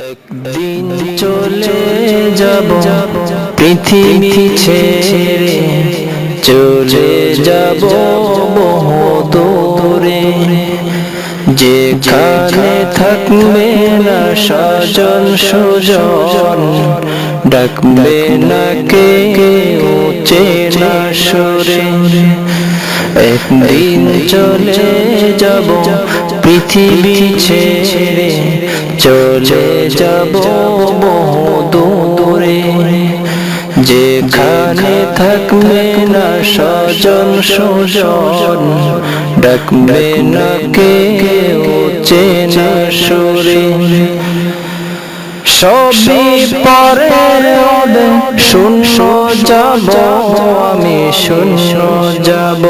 একদিন চলে যাব পৃথিবী ছেড়ে চলে যাব বহু দূরে যেখানে থাকবে না স্বজন সুজন ডাকবে না কে চেনা সুরে। একদিন চলে যাব, পৃথিবী ছেড়ে চলে যাব বহু দূরে। যেখানে থাকবে না স্বজন, সুজন, ডাকবে না কে চেনা সুরে। সবই পরে শূন্য যাব, আমি শূন্য যাব।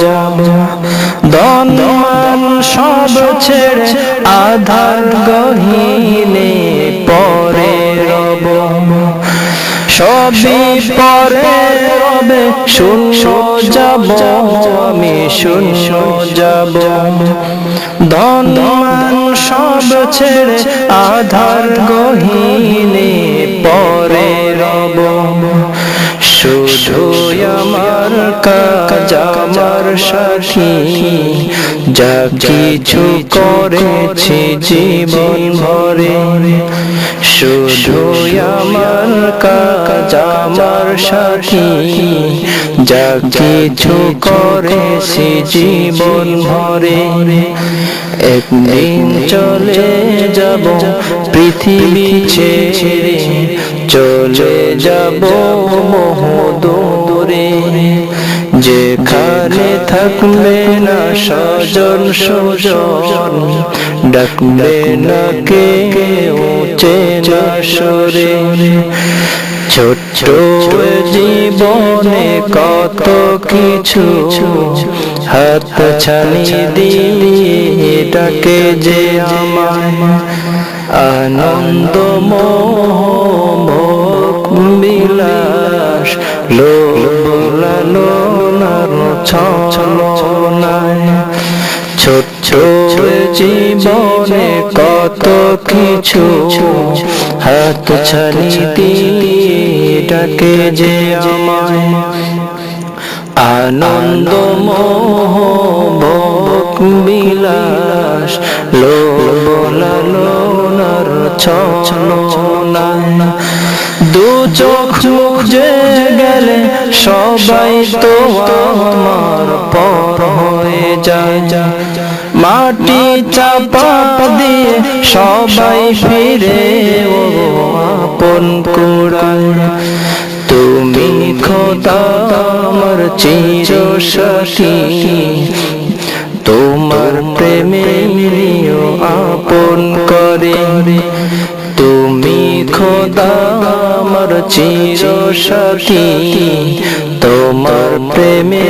ধন সব ছেড়ে আধার গহিনে পরে রব। সবই পরে রবে, শূন্য যাব, আমি শূন্য যাব। ধন সব ছেড়ে আধার গহিনে সাথী যা কিছু করেছি জীবন ভরে। শুধু আমার কাজ আমার সাথী। যা কিছু করেছি জীবন ভরে। একদিন চলে যাব পৃথিবী ছেড়ে। চলে যাব বহু দূরে। যেখানে থাকবে না সজন সজন ডাকবে না কে চেনা সুরে ছোট্ট জীবনে কত কিছু হাত ছানি দিয়ে ডাকে যে আমায়। আনন্দ, মোহ লোলালো নার ছলনায়। ছোট জীবনে কত কিছু হাত ছানি দিয়ে ডাকে যে আমায়। আনন্দ মোহ ভোগ বিলাস লোলালোনার ছলনায়। দু চোখ মুজে গেলে সবাই তো আমার পর হয়ে যায়। মাটি চাপা দিয়ে সবাই ফিরে ও আপন কুড়ায় তুমি খোদা আমার চির সাথী তোমার প্রেমে মিলিও আপন করে। তুমি খোদা চির সাথী তোমার প্রেমে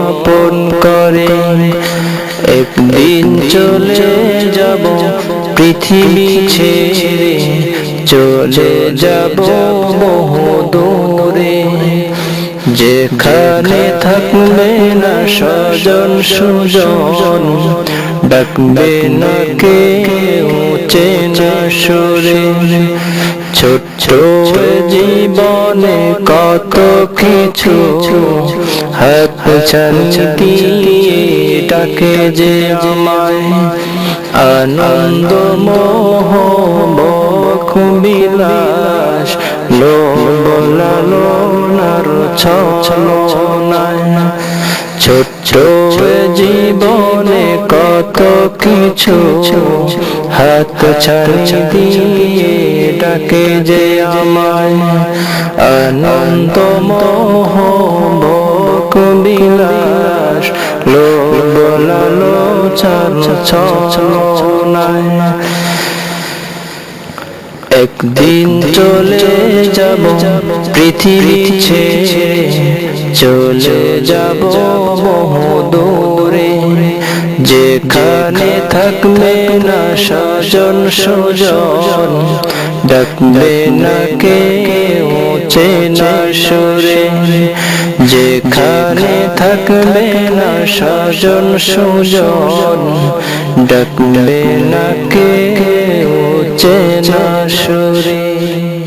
আপন করে। একদিন চলে যাব পৃথিবী ছেড়ে। চলে যাব বহু দূরে যেখানে থাকবে না স্বজন, সুজন, ডাকবে না কে চেনা সুরে। ছোট্ট জীবনে কত কিছু হাত দিয়ে ডাকে যে আমায়। আনন্দ মোহ বিলাস, লোলালো নার ছলনায়। ছোট্ট জীবনে কত কিছু হাত ছানি দিয়ে ডাকে যে আমায় আনন্দ মোহ বিলাস একদিন চলে যাব, পৃথিবী ছেড়ে চলে যাব বহু দূরে যেখানে থাকবে না স্বজন সুজন ডাকবে না কে চেনা সুরে, যেখানে থাকবে না স্বজন সুজন ডাকবে না কে চেনা সুরে।